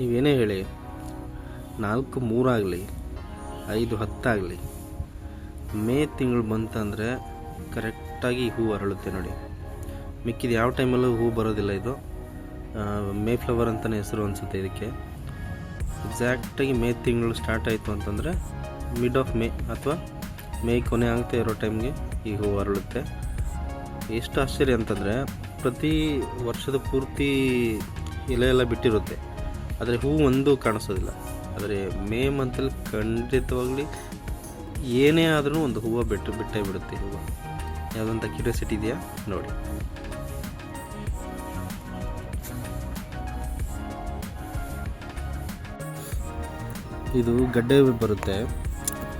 ನೀವೇನೇ ಹೇಳಿ, ನಾಲ್ಕು ಮೂರಾಗಲಿ, ಐದು ಹತ್ತಾಗಲಿ, ಮೇ ತಿಂಗಳು ಬಂತಂದರೆ ಕರೆಕ್ಟಾಗಿ ಹೂ ಅರಳುತ್ತೆ ನೋಡಿ. ಮಿಕ್ಕಿದ ಯಾವ ಟೈಮಲ್ಲೂ ಹೂ ಬರೋದಿಲ್ಲ ಇದು. ಮೇ ಫ್ಲವರ್ ಅಂತಲೇ ಹೆಸರು ಅನಿಸುತ್ತೆ ಇದಕ್ಕೆ. ಎಕ್ಸಾಕ್ಟಾಗಿ ಮೇ ತಿಂಗಳು ಸ್ಟಾರ್ಟ್ ಆಯಿತು ಅಂತಂದರೆ ಮಿಡ್ ಆಫ್ ಮೇ ಅಥವಾ ಮೇ ಕೊನೆ ಆಗ್ತಾ ಇರೋ ಟೈಮ್ಗೆ ಈ ಹೂ ಅರಳುತ್ತೆ. ಎಷ್ಟು ಆಶ್ಚರ್ಯ ಅಂತಂದರೆ ಪ್ರತಿ ವರ್ಷದ ಪೂರ್ತಿ ಎಲೆ ಎಲ್ಲ ಬಿಟ್ಟಿರುತ್ತೆ. ಆದರೆ ಹೂವು ಒಂದು ಕಾಣಿಸೋದಿಲ್ಲ. ಆದರೆ ಮೇ ಮಂತಲ್ಲಿ ಖಂಡಿತವಾಗಲಿ ಏನೇ ಆದರೂ ಒಂದು ಹೂವು ಬಿಟ್ಟು ಬಿಟ್ಟೇ ಬಿಡುತ್ತೆ ಹೂವು. ಯಾವುದಂತ ಕ್ಯೂರಿಯಾಸಿಟಿ ಇದೆಯಾ? ನೋಡಿ. ಇದು ಗಡ್ಡೆ ಬರುತ್ತೆ.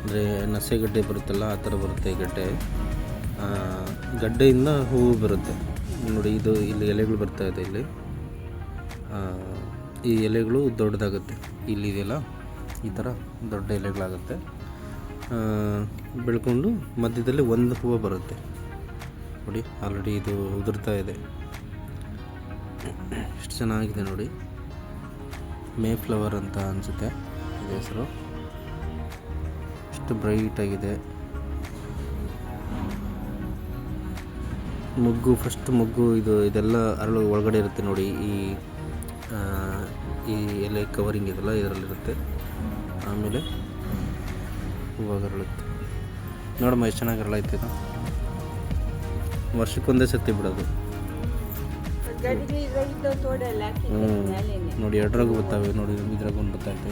ಅಂದರೆ ನಸೆ ಗಡ್ಡೆ ಬರುತ್ತಲ್ಲ, ಆ ಥರ ಬರುತ್ತೆ ಗಡ್ಡೆ. ಗಡ್ಡೆಯಿಂದ ಹೂವು ಬರುತ್ತೆ. ನೋಡಿ, ಇದು ಇಲ್ಲಿ ಎಲೆಗಳು ಬರ್ತಾ ಇದೆ ಇಲ್ಲಿ. ಈ ಎಲೆಗಳು ದೊಡ್ಡದಾಗುತ್ತೆ. ಇಲ್ಲಿ ಇದೆಯಲ್ಲ, ಈ ಥರ ದೊಡ್ಡ ಎಲೆಗಳಾಗುತ್ತೆ. ಬೆಳ್ಕೊಂಡು ಮಧ್ಯದಲ್ಲಿ ಒಂದು ಹೂವು ಬರುತ್ತೆ. ನೋಡಿ ಆಲ್ರೆಡಿ ಇದು ಉದುರ್ತಾ ಇದೆ. ಎಷ್ಟು ಚೆನ್ನಾಗಿದೆ ನೋಡಿ. ಮೇ ಫ್ಲವರ್ ಅಂತ ಅನಿಸುತ್ತೆ ಇದು ಹೆಸರು. ಎಷ್ಟು ಬ್ರೈಟಾಗಿದೆ ಮೊಗ್ಗು ಫಸ್ಟ್ ಮೊಗ್ಗು ಇದು, ಇದೆಲ್ಲ ಅರಳು ಒಳಗಡೆ ಇರುತ್ತೆ ನೋಡಿ ಈ ಈ ಎಲೆ ಕವರಿಂಗ್ ಇದೆಲ್ಲ ಇದರಲ್ಲಿರುತ್ತೆ. ಆಮೇಲೆ ಹೂವಾಗ ಅರಳುತ್ತೆ. ನೋಡಮ್ಮ ಎಷ್ಟು ಚೆನ್ನಾಗಿ ಅರಳೈತೆ ಇದು. ವರ್ಷಕ್ಕೊಂದೇ ಸತಿ ಬಿಡೋದು. ಹ್ಞೂ ನೋಡಿ ಎರಡರಾಗೂ ಬರ್ತಾವೆ ನೋಡಿ ಇದ್ರಾಗ ಒಂದು ಬರ್ತೈತೆ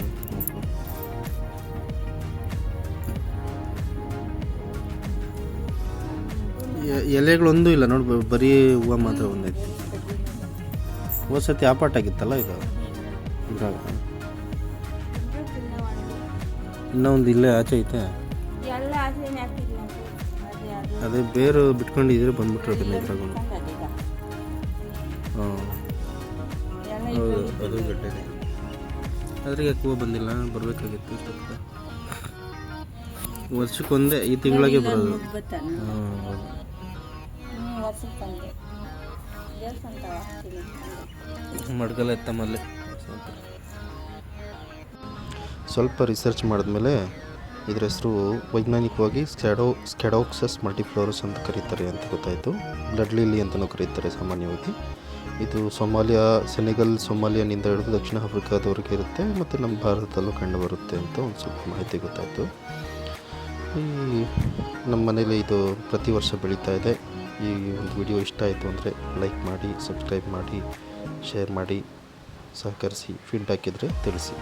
ಎಲೆಗಳೊಂದೂ ಇಲ್ಲ ನೋಡಿ ಬರೀ ಹೂವು ಮಾತ್ರ ಒಂದೈತಿ. ಹೋದ ಸತಿ ಆಪಾಟ್ ಆಗಿತ್ತಲ್ಲ ಇದು ಇದ್ರಾಗ ಇನ್ನೂ ಒಂದು ಇಲ್ಲೇ ಆಚೆ ಐತೆ? ಅದೇ ಬೇರು ಬಿಟ್ಕೊಂಡಿದ್ರೆ ಬಂದ್ಬಿಟ್ರೆ ಇದ್ರಾಗ ಅದೀಗ ಹಾಂ. ಹೌದು ಅದು ಗಡ್ಡೆನೆ ಅದ್ರಿಗೆ ಹೂವು ಬಂದಿಲ್ಲ? ಬರಬೇಕಾಗಿತ್ತು ಸ್ವಲ್ಪ. ವರ್ಷಕ್ಕೊಂದೇ ಈ ತಿಂಗಳಿಗೆ ಬರೋದು. ಹಾಂ ಹೌದು. ಮಡ್ಗಲ ಎತ್ತಮಲ್ಲಿ ಸ್ವಲ್ಪ ರಿಸರ್ಚ್ ಮಾಡಿದ್ಮೇಲೆ ಇದ್ರ ಹೆಸರು ವೈಜ್ಞಾನಿಕವಾಗಿ ಸ್ಕ್ಯಾಡೋ ಸ್ಕ್ಯಾಡೋಕ್ಸಸ್ ಮಲ್ಟಿಫ್ಲೋರಸ್ ಅಂತ ಕರೀತಾರೆ ಅಂತ ಗೊತ್ತಾಯಿತು. ಬ್ಲಡ್ ಲಿಲಿ ಅಂತಲೂ ಕರೀತಾರೆ ಸಾಮಾನ್ಯವಾಗಿ. ಇದು ಸೊಮಾಲಿಯಾ ಸೆನೆಗಲ್ ಸೊಮಾಲಿಯಾನಿಂದ ಹಿಡಿದು ದಕ್ಷಿಣ ಆಫ್ರಿಕಾದವರೆಗೆ ಇರುತ್ತೆ ಮತ್ತು ನಮ್ಮ ಭಾರತದಲ್ಲೂ ಕಂಡು ಬರುತ್ತೆ ಅಂತ ಒಂದು ಸ್ವಲ್ಪ ಮಾಹಿತಿ ಗೊತ್ತಾಯಿತು. ಈ ನಮ್ಮ ಮನೇಲಿ ಇದು ಪ್ರತಿ ವರ್ಷ ಬೆಳೀತಾ ಇದೆ. ಈ ಒಂದು ವಿಡಿಯೋ ಇಷ್ಟ ಆಯಿತು ಅಂದರೆ ಲೈಕ್ ಮಾಡಿ, ಸಬ್ಸ್ಕ್ರೈಬ್ ಮಾಡಿ, ಶೇರ್ ಮಾಡಿ, ಸಹಕರಿಸಿ ಫೀಡ್ಬ್ಯಾಕ್ ಇದ್ದರೆ ತಿಳಿಸಿ.